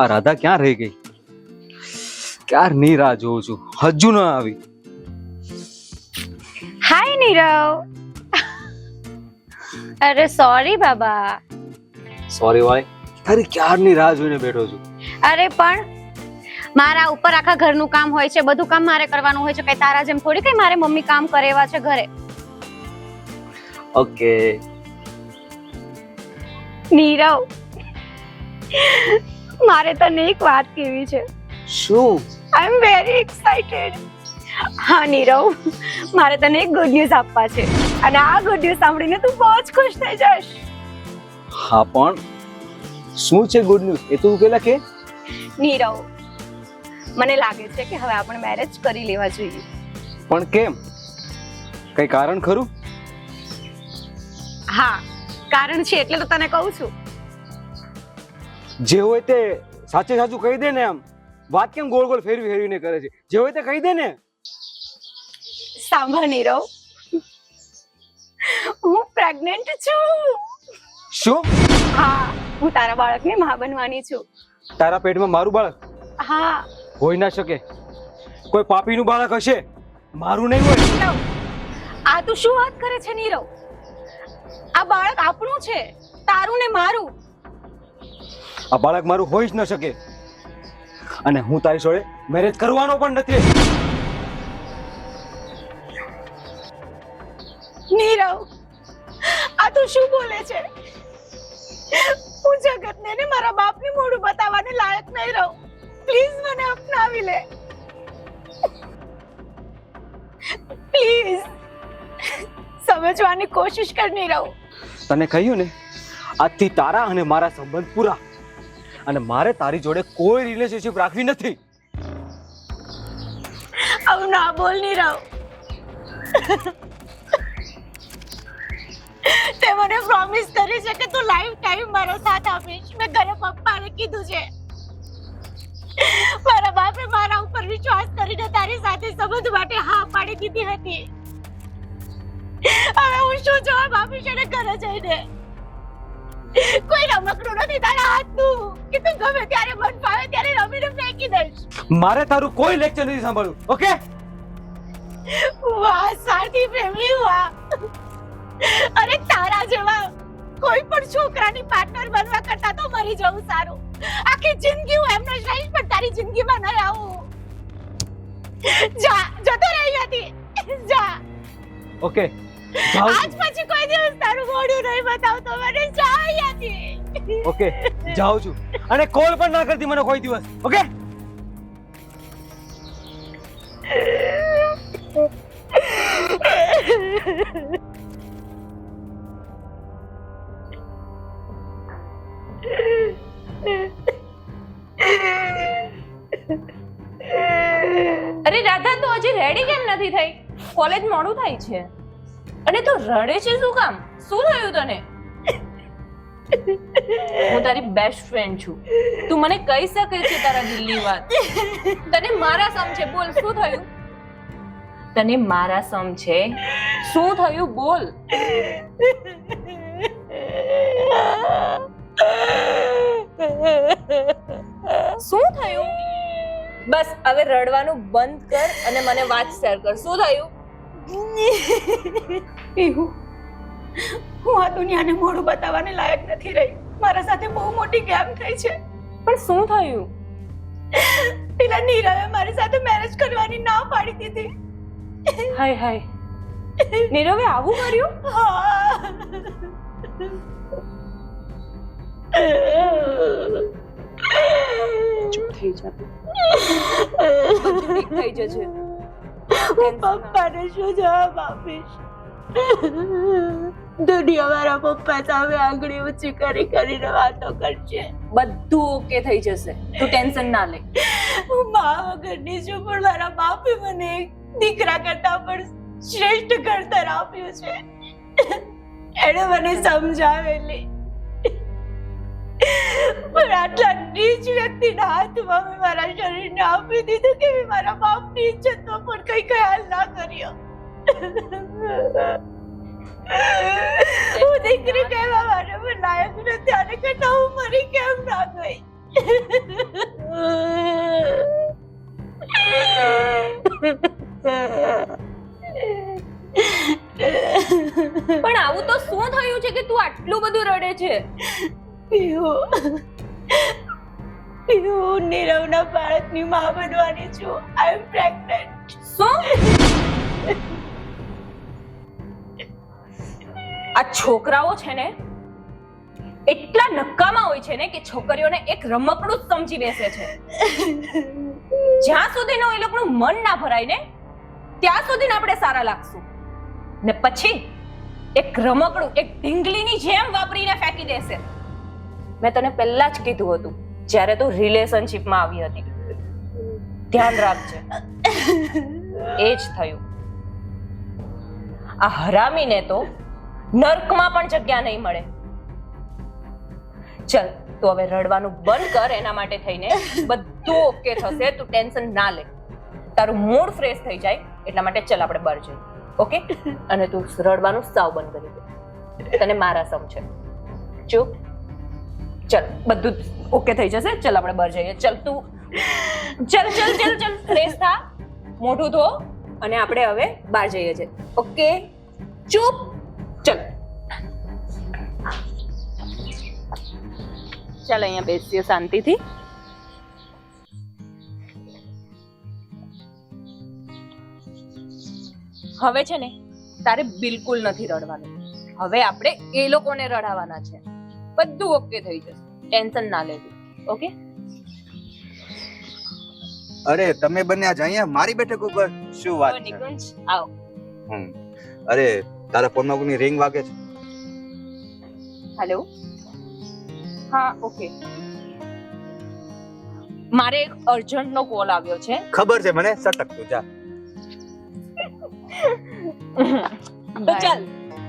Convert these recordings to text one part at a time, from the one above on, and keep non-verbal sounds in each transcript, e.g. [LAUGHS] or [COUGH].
આ રાધા ક્યાં રહી ગઈ? ક્યારની રાહ જોઉં છું? હજુ ન આવી. હાય નીરવ. અરે સોરી બાબા. સોરી ભાઈ. તારી ક્યારની રાહ જોઈને બેઠો છું? અરે પણ મારા ઉપર આખા ઘરનું કામ હોય છે બધું કામ મારે કરવાનું હોય છે કઈ તારા જેમ થોડી કઈ મારે મમ્મી કામ કરેવા છે ઘરે? ઓકે નીરવ. મારે તને એક વાત કેવી છે. શું? આઈ એમ વેરી એક્સાઇટેડ હા નીરવ મારે તને એક ગુડ ન્યૂઝ આપવા છે. અને આ ગુડ ન્યૂઝ સાંભળીને તું બહુ જ ખુશ થઈ જઈશ. હા પણ શું છે ગુડ ન્યૂઝ એ તું પેલા કે? નીરવ મને લાગે છે કે હવે આપણે મેરેજ કરી લેવા જોઈએ. પણ કેમ? કઈ કારણ ખરું? હા કારણ છે એટલે તો તને કહું છું. જે હોય તે સાચે સાચું કહી દે ને આમ વાત કેમ ગોળ ગોળ ફેરવી ફેરવીને કરે છે? જે હોય તે કહી દે ને. સાંભળ નીરવ. હું પ્રેગ્નન્ટ છું. શું? હા હું તારા બાળકની મા બનવાની છું. તારા પેટમાં મારું બાળક? હા. હોઈ ના શકે. કોઈ પાપીનું બાળક હશે? મારું નહીં હોય? આ તું શું વાત કરે છે નીરવ? આ બાળક આપણું છે. તારું ને મારું. આ બાળક મારું હોઈ જ ન શકે. અને હું તારી જોડે મેરેજ કરવાનો પણ નથી નીરવ આ તું શું બોલે છે? હું જગતને ને મારા બાપને મોઢું બતાવવાને લાયક નહીં રહું. પ્લીઝ મને અપનાવી લે. પ્લીઝ સમજવાની કોશિશ કર નીરવ. તને કહ્યું ને આજથી તારા અને મારા સંબંધ પૂરા. અને મારે તારી જોડે કોઈ રિલેશનશિપ રાખવી નથી. આવું ના બોલ રાવ તે મને પ્રોમિસ કરી છે કે તું લાઈફ ટાઈમ મારો સાથ આપીશ. મેં ઘરે પપ્પાને કીધું છે. મારા બાપે મારા ઉપર વિશ્વાસ કરીને તારી સાથે સંબંધ માટે હા પાડી દીધી હતી. હવે હું શું જવાબ આપીશ એને ઘરે જઈને? કોઈ રમકડું નથી તારા હાથનું. કે તું ગમે ત્યારે મન ફાવે ત્યારે રમીને ફેંકી દઈશ. મારે તારું કોઈ લેક્ચર નથી સાંભળવું ઓકે? વાહ સાથી પ્રેમી વાહ. અરે તારા જેવા કોઈ પણ છોકરાની પાર્ટનર બનવા કરતા તો મરી જવું સારું. આખી જિંદગી હું એમનો રહીશ પણ તારી જિંદગીમાં ન આવું. જા જતો રહી હતી જા. ઓકે. આજ પછી કોઈ દિવસ તારું મોઢું નહીં બતાવતો મને જા અહીંયાથી. ઓકે જાઉં છું. અને કોલ પણ ના કરતી મને કોઈ દિવસ ઓકે? અરે રાધા તું હજી રેડી કેમ નથી થઈ? કોલેજ મોડું થાય છે. અને તું રડે છે શું કામ? શું થયું તને? હું તારી બેસ્ટ ફ્રેન્ડ છું. તું મને કહી શકે છે તારા દિલની વાત. તને મારા સમ છે, બોલ, શું થયું? તને મારા સમ છે? શું થયું? બોલ. શું થયું? બસ, હવે રડવાનું બંધ કર અને મને વાત શેર કર. શું થયું? [LAUGHS] પીહુ હું આ દુનિયાને મોઢું બતાવવાને લાયક નથી રહી. મારા સાથે બહુ મોટી ગેમ થઈ છે. પણ શું થયું? પેલા નીરવે મારી સાથે મેરેજ કરવાની ના પાડી દીધી. હાય હાય. નીરવે આવું કર્યું? [LAUGHS] ચૂપ થઈ જા. થઈ જશે. હું પપ્પાને શું જવાબ આપીશ? દુનિયા મારા પપ્પા સામે આંગળી ઊંચી કરી કરીને વાતો કરશે. બધું ઓકે થઈ જશે. તું ટેન્શન ના લે. હું મા વગરની છું પણ મારા બાપે મને દીકરા કરતા પણ શ્રેષ્ઠ ઘડતર આપ્યું છે. એણે મને સમજાવેલી. પણ આટલા નીચ વ્યક્તિના હાથમાં મેં મારા શરીરને આપી દીધું કે મેં મારા બાપની ઇજ્જતનો પણ કઈ ખ્યાલ ના કર્યો. હું દીકરી કહેવા માટે લાયક નથી અને કરતા હું મરી કેમ ના ગઈ? નીરવના માં બનવાની છું. આઈ એમ પ્રેગ્નન્ટ શું? આ છોકરાઓ છે ને, એટલા નકામા હોય છે ને કે છોકરીઓને એક રમકડું જ સમજી બેસે છે. જ્યાં સુધીનો એ લોકોનું મન ના ભરાય ને, ત્યાં સુધીને આપણે સારા લાગશું. ને પછી એક રમકડું, એક ઢીંગલીની જેમ વાપરીને ફેંકી દેશે. મેં તને પહેલા જ કીધું હતું, જ્યારે તું રિલેશનશિપમાં આવી હતી. ધ્યાન રાખજે. એ જ થયું. આ હરામીને તો નર્કમાં પણ જગ્યા નહીં મળે. ચલ, તું હવે રડવાનું બંધ કર એના માટે થઈને. બધું ઓકે થશે, તું ટેન્શન ના લે. તારું મૂડ ફ્રેશ થઈ જાય, એટલા માટે ચલ આપણે બહાર જઈએ. ઓકે અને તું રડવાનું સાવ બંધ કરી દે. તને મારા સમ છે. ચૂપ. ચલ, બધું ઓકે થઈ જશે, ચલ આપણે બહાર જઈએ. ચલ, તું ચલ ચલ ચલ ચલ. ફ્રેશ થા. મોઢું ધો અને આપણે હવે બહાર જઈએ છે ઓકે? ચૂપ. ચલ. ચાલ અહીંયા બેસીએ શાંતિથી. હવે છે ને તારે બિલકુલ નથી રડવાનું. હવે આપણે એ લોકોને રડાવવાના છે. બધું ઓકે થઈ જશે. ટેન્શન ના લેવું. ઓકે અરે તમે બંને આજ અહીંયા? મારી બેઠક ઉપર શું વાત છે? નિકુંજ આવો. હમ. અરે તારા ફોનમાં કોઈની રિંગ વાગે છે? હેલો હા ઓકે મારે એક અર્જન્ટ નો કોલ આવ્યો છે. ખબર છે મને? સટક તું જા. તો ચાલ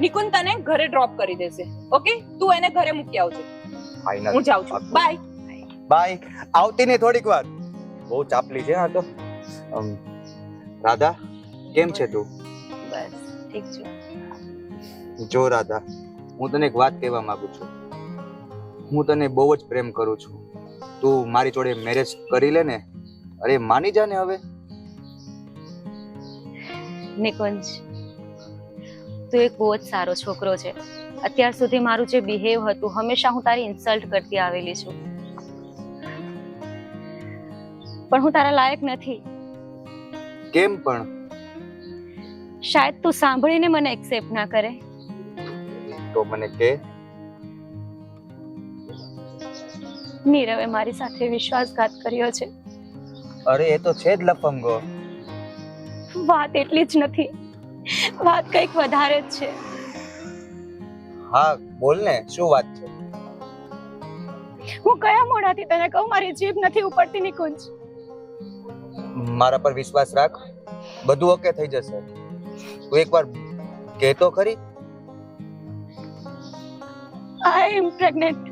નિકુંજ તને ઘરે ડ્રોપ કરી દેશે ઓકે તું એને ઘરે મૂકી આવજો. ફાઇનલ હું જાઉં છું. બાય બાય આવતી નહીં થોડીક વાર. બહુ ચાપલી છે આ તો. રાધા કેમ છે તું? બસ ઠીક છે. જો રાધા હું તને એક વાત કહેવા માંગુ છું. હું તને બહુ જ પ્રેમ કરું છું. તું મારી જોડે મેરેજ કરી લે ને અરે માની જા ને હવે. નિકુંજ તું એક બહુ જ સારો છોકરો છે. અત્યાર સુધી મારું જે બિહેવ હતું હંમેશા હું તારી ઇન્સલ્ટ કરતી આવેલી છું. પણ હું તારા લાયક નથી. કેમ પણ? શાયદ તું સાંભળીને મને એક્સેપ્ટ ના કરે. તો મને કે. નીરવે મારી સાથે વિશ્વાસઘાત કર્યો છે. અરે એ તો છે જ લફંગો. વાત એટલી જ નથી. વાત કંઈક વધારે જ છે. હા બોલ ને શું વાત છે? હું કયા મોઢાથી તને કહું? મારી જીભ નથી ઉપડતી નિકુંજ. મારા પર વિશ્વાસ રાખ. બધું ઓકે થઈ જશે. તું એકવાર કહેતો ખરી? આઈ એમ પ્રેગ્નેન્ટ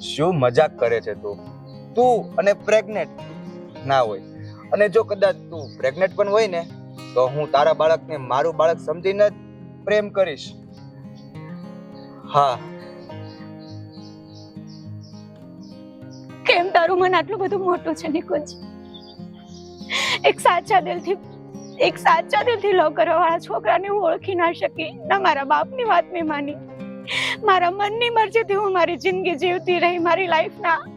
શું મજાક કરે છે તું? તું અને પ્રેગ્નેન્ટ ના હોય. અને જો કદાચ તું પ્રેગ્નન્ટ પણ હોય ને તો હું તારા બાળકને મારું બાળક સમજીને જ પ્રેમ કરીશ. હા. કેમ તારું મન આટલું બધું મોટું છે નિકુંજ? એક સાચા દિલથી, એક સાચા દિલથી લવ કરવાવાળા છોકરાને હું ઓળખી ના શકી. ના મારા બાપની વાત મેં માની. મારા મનની મરજીથી હું મારી જિંદગી જીવતી રહી, મારી લાઈફના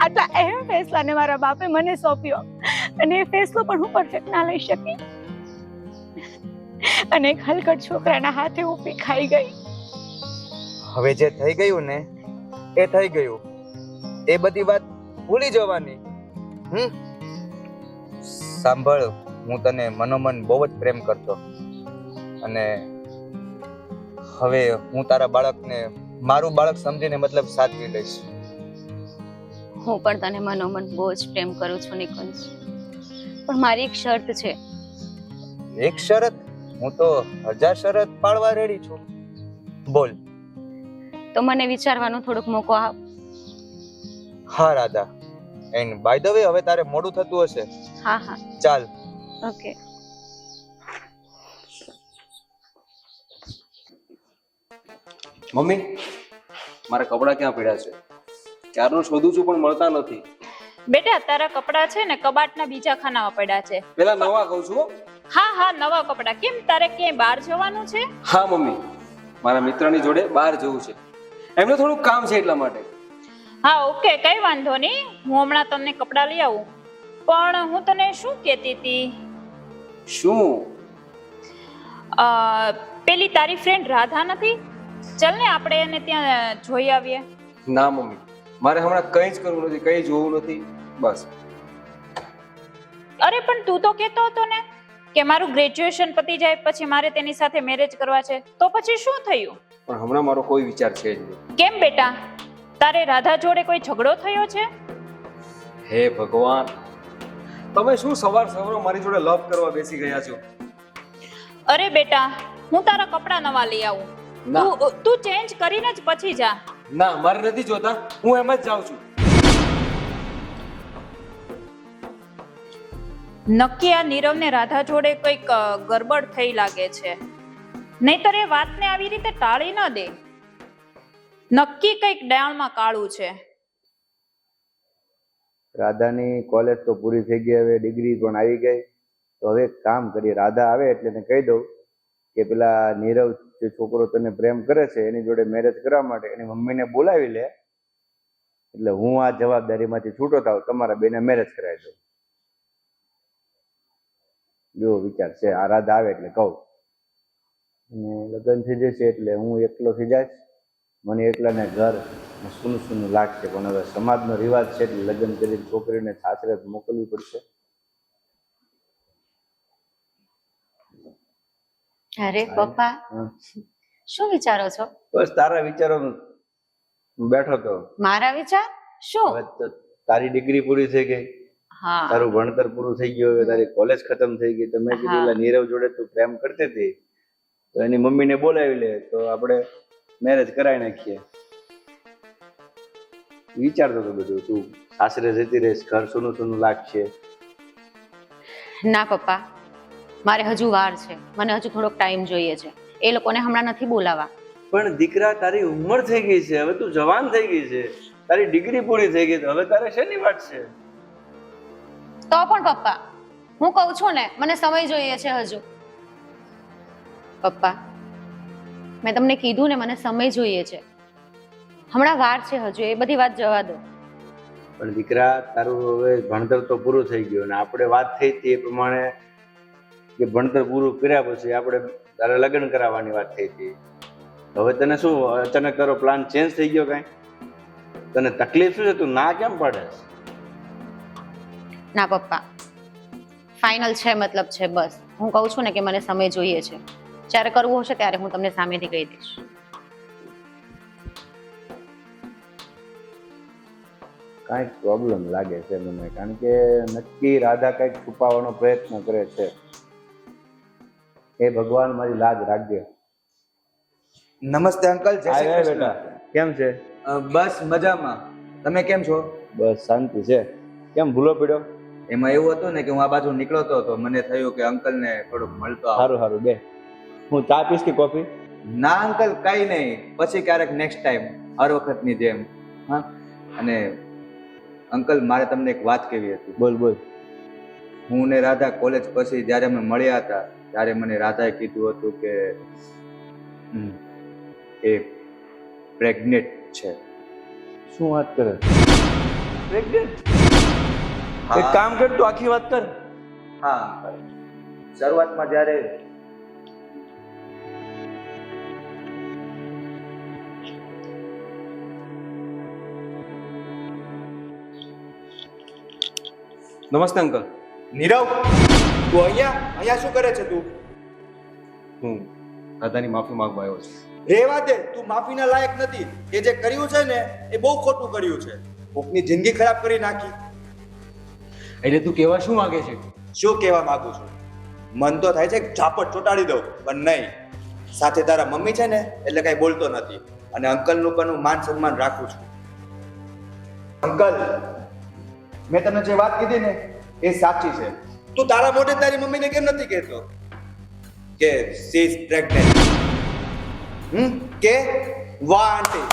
આટલા અહેમ ફેસલાને મારા બાપે મને સોંપ્યો. અને એ ફેસલો પણ હું પરફેક્ટ ના લઈ શકી. અને એક હલકટ છોકરાના હાથે હું પીખાઈ ગઈ. હવે જે થઈ ગયું ને, એ થઈ ગયું. એ બધી વાત ભૂલી જવાની. હમ? સાંભળ હું તને મનોમન બહુ જ પ્રેમ કરતો. અને હવે હું તારા બાળકને મારું બાળક સમજીને મતલબ સાચવી લઈશ. હું પણ તને મનોમન બહુ જ પ્રેમ કરું છું નિકુંજ. પણ મારી એક શરત છે. એક શરત? હું તો હજાર શરત પાળવા રેડી છું. બોલ. તો મને વિચારવાનો થોડોક મોકો આપ. હા Radha. And by the way હવે તારે મોડું થતું હશે. હા હા. ચાલ. ઓકે. મમ્મી મારા કપડાં ક્યાં પડ્યા છે? ક્યારનું શોધું છું પણ મળતા નથી. બેટા તારા કપડાં છે ને કબાટના બીજા ખાનામાં પડ્યા છે. પેલા નવા કહું છું હા. હા નવા કપડાં. કેમ? તારે ક્યાંય બહાર જવાનું છે? હા મમ્મી. મારા મિત્રની જોડે બહાર જવું છે. એમને થોડું કામ છે એટલા માટે. હા ઓકે કઈ વાંધો નહીં. હું હમણાં તમને કપડાં લઈ આવું. પણ હું તને શું કહેતી હતી? શું? પેલી તારી ફ્રેન્ડ રાધા નથી? ચલ ને આપણે એને ત્યાં જોઈ આવીએ. ના મમ્મી. મારે હમણાં કંઈ જ કરવું નથી કંઈ જોવું નથી. બસ. અરે પણ તું તો કહેતો હતો ને કે મારું ગ્રેજ્યુએશન પતી જાય પછી મારે તેની સાથે મેરેજ કરવા છે. તો પછી શું થયું? પણ હમણાં મારો કોઈ વિચાર છે જ નહીં. કેમ બેટા? તારે રાધા જોડે કોઈ ઝઘડો થયો છે? હે ભગવાન. તમે શું સવાર સવારમાં મારી જોડે લવ કરવા બેસી ગયા છો? અરે બેટા હું તારા કપડાં નવા લઈ આવું. ના. તું તું ચેન્જ કરીને જ પછી જા. ના મારે નથી જોતા. હું એમ જ જાઉં છું. નક્કી આ નીરવને રાધા જોડે કંઈક ગરબડ થઈ લાગે છે. નહીતર એ વાતને આવી રીતે ટાળી ન દે. નક્કી કંઈક ડાળમાં કાળું છે? રાધાની કોલેજ તો પૂરી થઈ ગઈ, હવે ડિગ્રી પણ આવી ગઈ. તો હવે કામ કરીએ, રાધા આવે એટલે એને કહી દઉં કે પેલા નીરવ જે છોકરો તને પ્રેમ કરે છે, એની જોડે મેરેજ કરવા માટે એની મમ્મીને બોલાવી લે. એટલે હું આ જવાબદારીમાંથી છૂટો થાવ, તમારા બેને મેરેજ કરાવી દઉં. જો વિચાર છે, આ રાધા આવે એટલે કહું. અને લગ્ન થઈ જશે એટલે હું એકલો થઈ જાય મને એકલાને ઘર સૂનું સૂનું લાગશે પણ હવે સમાજનો રિવાજ છે એટલે લગ્ન કરી છોકરીને સાસરે મોકલવી પડશે. અરે પપ્પા શું વિચારો છો? બસ તારા વિચારો બેઠો તો. મારા વિચાર? શું? તારી ડિગ્રી પૂરી થઈ ગઈ. હા. તારું ભણતર પૂરું થઈ ગયું. હવે તારી કોલેજ ખતમ થઈ ગઈ. તો મેં કીધું નીરવ જોડે તું પ્રેમ કરતી હતી. તો એની મમ્મીને બોલાવી લે. તો આપણે મેરેજ કરાવી નાખીએ. વિચારતો તો બધું તું સાસરે જતી રહીશ ઘર સોનું સોનું લાગશે. ના પપ્પા મારે હજુ વાર છે. મને હજુ થોડોક ટાઈમ જોઈએ છે. એ લોકોને હમણાં નથી બોલાવા. પણ દીકરા તારી ઉંમર થઈ ગઈ છે હવે તું જવાન થઈ ગઈ છે. તારી ડિગ્રી પૂરી થઈ ગઈ હવે તારે શેની વાત છે? તો પણ પપ્પા હું કહું છું ને મને સમય જોઈએ છે હજુ. પપ્પા મેં તમને કીધું ને મને સમય જોઈએ છે. હમણાં વાર છે હજુ એ બધી વાત જવા દો. પણ દીકરા તારું હવે ભણતર તો પૂરું થઈ ગયું અને આપણે વાત થઈ હતી એ પ્રમાણે કે ભણતર પૂરું કર્યા પછી આપણે તારે લગ્ન કરાવવાની વાત થઈ હતી. હવે તને શું અચાનક તારો પ્લાન ચેન્જ થઈ ગયો કાંઈ? તને તકલીફ શું છે? તું ના કેમ પડે? ના પપ્પા ફાઇનલ છે મતલબ છે બસ. હું કહું છું ને કે મને સમય જોઈએ છે. જ્યારે કરવું હશે ત્યારે હું તમને સામેથી કહી દઈશ. કાંઈક પ્રોબ્લેમ લાગે છે મને કારણ કે નક્કી રાધા કંઈક છુપાવવાનો પ્રયત્ન કરે છે. એ ભગવાન મારી લાજ રાખજે. નમસ્તે અંકલ જય શ્રી કૃષ્ણ. બેટા. કેમ છે? બસ મજામાં. તમે કેમ છો? બસ શાંતિ છે. કેમ ભૂલો પડ્યો એમાં એવું હતું ને કે હું આ બાજુ નીકળતો હતો મને થયું કે અંકલને થોડુંક મળતો સારું સારું બે. હું ચા પીશ કે કોફી? ના અંકલ કઈ નહીં. પછી ક્યારેક નેક્સ્ટ ટાઈમ હર વખતની જેમ. હા? અને અંકલ મારે તમને એક વાત કહેવી હતી. બોલ બોલ. હું ને રાધા કોલેજ પછી જ્યારે અમે મળ્યા હતા ત્યારે મને રાધાએ કીધું હતું કે એ પ્રેગ્નેટ છે. શું વાત કરે? પ્રેગ્નેટ એક કામ કર તું આખી વાત કર. હા. શરૂઆતમાં જ્યારે નમસ્તે અંકલ. નીરવ તું અહીંયા? અહીંયા શું કરે છે તું? હું દાદાની માફી માંગવા આવ્યો છું. રેવા દે તું માફીના લાયક નથી. એ જે કર્યું છે ને એ બહુ ખોટું કર્યું છે. કોકની જિંદગી ખરાબ કરી નાખી. એટલે તું કહેવા શું માંગે છે? શું કહેવા માંગુ છું? મન તો થાય છે કે ઝાપટ ચોટાડી દઉં પણ નહીં. સાથે તારા મમ્મી છે ને એટલે કઈ બોલતો નથી. અને અંકલનું પણ હું માન સન્માન રાખું છું. અંકલ મેં તમને જે વાત કીધી ને એ સાચી છે. તું તારા મોઢે તારી મમ્મીને કેમ નથી કહેતો? કે સી ઇઝ પ્રેગ્નન્ટ હમ? કે વાહ આંટી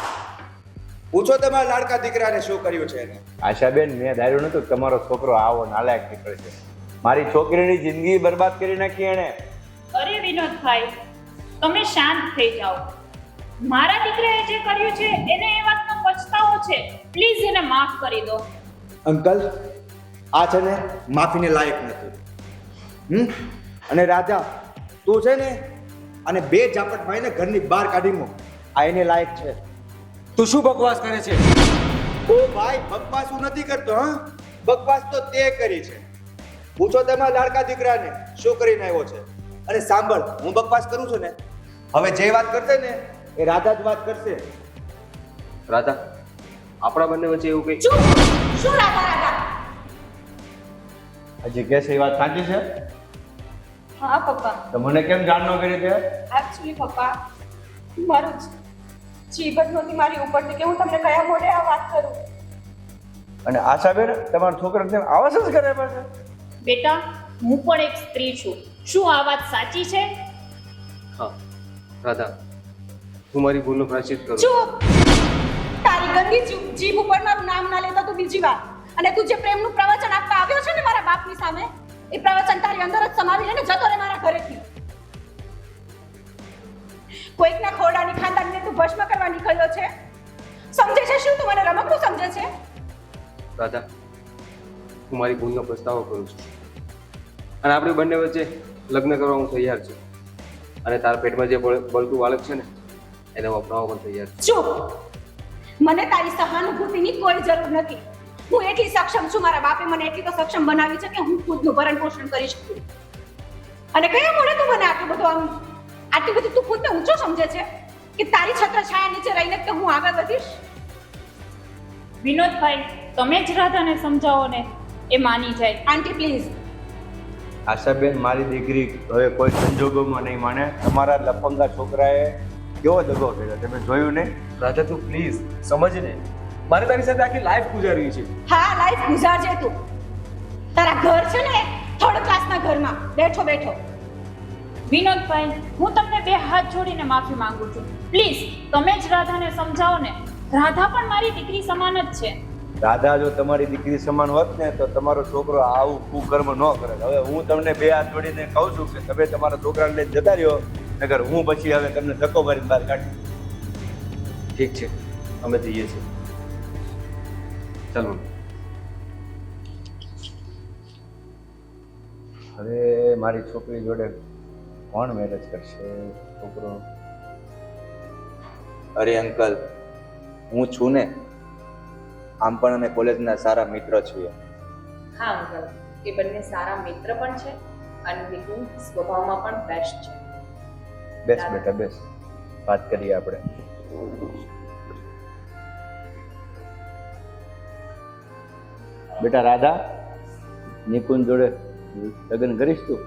પૂછો તમારા લાડકા દીકરાને શું કર્યું છે એને. આશાબેન મેં ધાર્યું નતું તમારો છોકરો આવો નાલાયક નીકળશે મારી છોકરીની જિંદગી બરબાદ કરી નાખી એણે. અરે વિનોદભાઈ તમે શાંત થઈ જાઓ. મારા દીકરાએ જે કર્યું છે એને એ વાતનો પછતાવો છે. પ્લીઝ એને માફ કરી દો. અંકલ આ છે ને માફીને લાયક નથી. હમ? અને રાજા તું છે ને અને બે ઝાપટ ભાઈને ઘરની બહાર કાઢી મૂક. આ એને લાયક છે. તું શું બકવાસ કરે છે? ઓ ભાઈ બકવાસ હું નથી કરતો હા? બકવાસ તો તે કરી છે. પૂછો તમારા લાડકા દીકરાને શું કરીને આવ્યો છે? અને સાંભળ હું બકવાસ કરું છું ને. હવે જે વાત કરશે ને એ રાધા જ વાત કરશે. રાધા આપણા બંને વચ્ચે એવું કઈ શું રાધા રાધા આ જગ્યા છે એ વાત સાચી છે? હા પપ્પા. તો મને કેમ જાણ ન કરી તે? એક્ચ્યુઅલી પપ્પા મારું જીવન જ નહોતી મારી ઉપરથી કે હું તમને કયા મોઢે આ વાત કરું. અને આશાબેન તમારા છોકરાને આવા સંસ્કાર કરે છે બેટા હું પણ એક સ્ત્રી છું. શું આ વાત સાચી છે? હા રાધા હું મારી ભૂલનો પ્રાશ્ચિત કરું. ચૂપ! તારી ગંદી જીભ ઉપર મારું નામ ના લેતા તું બીજી વાર. અને તું જે પ્રેમનું પ્રવચન આપવા આવ્યો છે ને મારા બાપની સામે એ પ્રવચન તારી અંદર જ સમાવી લઈને જતો રે મારા ઘરેથી. કોઈકના ખોરડાની ખાનદાનને તું ભસ્મ કરવા નીકળ્યો છે? સમજે છે શું તું મને રમકડું સમજે છે? રાધા હું મારી ભૂલનો પસ્તાવો કરું છું. અને આપણે બંને વચ્ચે લગ્ન કરવા હું તૈયાર છું. અને તારા પેટમાં જે બળ- બળતું બાળક છે ને એને હું અપનાવવા પણ તૈયાર છું. ચૂપ! મને તારી સહાનુભૂતિની કોઈ જરૂર નથી. હું એટલી સક્ષમ છું મારા બાપે મને એટલી તો સક્ષમ બનાવી છે કે હું ખુદનું ભરણ પોષણ કરી શકું. અને કયા મોડે તું મને આટલું બધું આમ આટલી બધી તું ખુદને ઊંચો સમજે છે? કે તારી છત્ર છાયા નીચે રહીને કે હું આગળ વધીશ? વિનોદભાઈ તમે જ રાધાને સમજાવો ને એ માની જાય. આંટી પ્લીઝ આશાબેન મારી દીકરી હવે કોઈ સંજોગોમાં નહીં માને. તમારા લફંગા છોકરાએ કેવો દગો કર્યો તમે જોયું ને? રાધા તું પ્લીઝ સમજ ને મારે તારી સાથે આખી લાઈફ ગુજારવી છે. હા લાઈફ ગુજારજે તું. તારા ઘર છે ને થર્ડ ક્લાસના ઘરમાં. બેઠો બેઠો. વિનોદભાઈ હું તમને બે હાથ જોડીને માફી માંગુ છું. પ્લીઝ તમે જ રાધાને સમજાવો ને. રાધા પણ મારી દીકરી સમાન જ છે. રાધા જો તમારી દીકરી સમાન હોત ને તો તમારો છોકરો આવું કુકર્મ ન કરે. હવે હું તમને બે હાથ જોડીને કહું છું કે તમે તમારા છોકરાને લઈને જતા રહ્યો. નગર હું પછી હવે તમને ધક્કો મારીને બહાર કાઢી ઠીક છે અમે જઈએ છીએ. ચાલો. હવે મારી છોકરી જોડે કોણ મેરેજ કરશે છોકરો? અરે અંકલ હું છું ને. આમ પણ અમે કોલેજના સારા મિત્ર છીએ. હા અંકલ. એ બંને સારા મિત્ર પણ છે અને નિકુંજ સ્વભાવમાં પણ બેસ્ટ છે. બેસ બેટા, બેસ. વાત કરીએ આપણે. બેટા, રાધા, નિકુંજ જોડે લગ્ન કરીશ તું?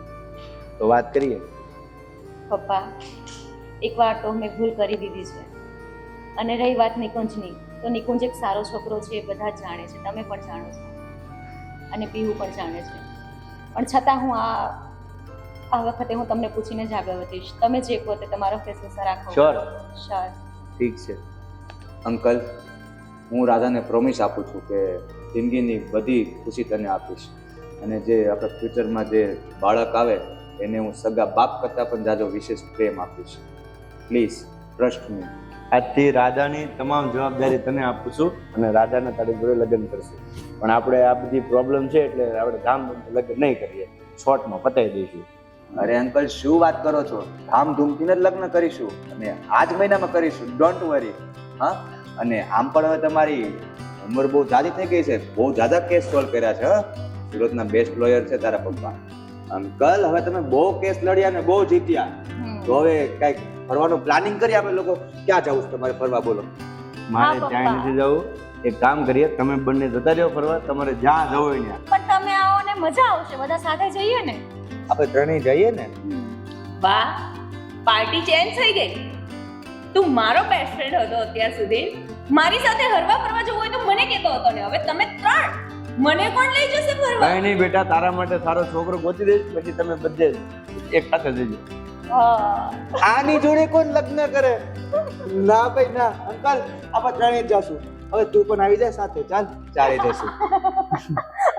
તો વાત કરીએ. પપ્પા એકવાર તો મેં ભૂલ કરી દીધી છે. અને રહી વાત નિકુંજની. તો નિકુંજ એક સારો છોકરો છે, એ બધા જાણે છે. તમે પણ જાણો છો. અને પીવું પણ જાણે છે. પણ છતાં હું આ આ વખતે હું તમને પૂછીને જ આગળ વધીશ. તમે જે કહો તે તમારો ફેસલો રાખો. શ્યોર શ્યોર ઠીક છે. અંકલ હું રાધાને પ્રોમિસ આપું છું કે જિંદગીની બધી ખુશી તને આપીશ. અને જે આપણા ફ્યુચરમાં જે બાળક આવે એને હું સગા બાપ કરતાં પણ જાજો વિશેષ પ્રેમ આપીશ. પ્લીઝ ટ્રસ્ટ મી આજથી રાધાની તમામ જવાબદારી તને આપું છું અને રાધાને તારી જોડે લગ્ન કરશું. પણ આપણે આ બધી પ્રોબ્લેમ છે એટલે આપણે ધામ લગ્ન નહીં કરીએ. શોર્ટમાં પતાવી દઈશું. અરે અંકલ શું વાત કરો છો? ધામધૂમથી જ લગ્ન કરીશું. અને આ જ મહિનામાં કરીશું. ડોન્ટ વરી હા? અને આમ પણ હવે તમારી ઉંમર બહુ જાદી થઈ ગઈ છે. બહુ જાદા કેસ સોલ્વ કર્યા છે હા? સુરતના બેસ્ટ લોયર છે તારા પપ્પા. અંકલ હવે તમે બહુ કેસ લડ્યા ને બહુ જીત્યા. તો હવે કંઈક ફરવાનું પ્લાનિંગ કરી આપણે લોકો. ક્યાં જવું છે તમારે ફરવા? બોલો. મારે ત્યાં નથી જવું. એક કામ કરીએ તમે બંને જતા રહ્યો ફરવા. તમારે જ્યાં જવું હોય ત્યાં. પણ તમે આવો ને મજા આવશે. બધા સાથે જઈએ ને. આપણે ત્રણેય જઈએ ને? વાહ પાર્ટી ચેન્જ થઈ ગઈ. તું મારો બેસ્ટ ફ્રેન્ડ હતો અત્યાર સુધી. મારી સાથે હરવા ફરવા જવું હોય તો મને કહેતો હતો ને હવે તમે ત્રણ મને કોણ લઈ જશે ફરવા? કઈ નહીં બેટા તારા માટે સારો છોકરો ગોતી દઈશ પછી તમે બધે એક સાથે જજો હા. આની જોડે કોણ લગ્ન કરે? ના ભાઈ ના. અંકલ આપણે ત્રણેય જાશું. હવે તું પણ આવી જાય સાથે. ચાલ ચાલે જશું [LAUGHS]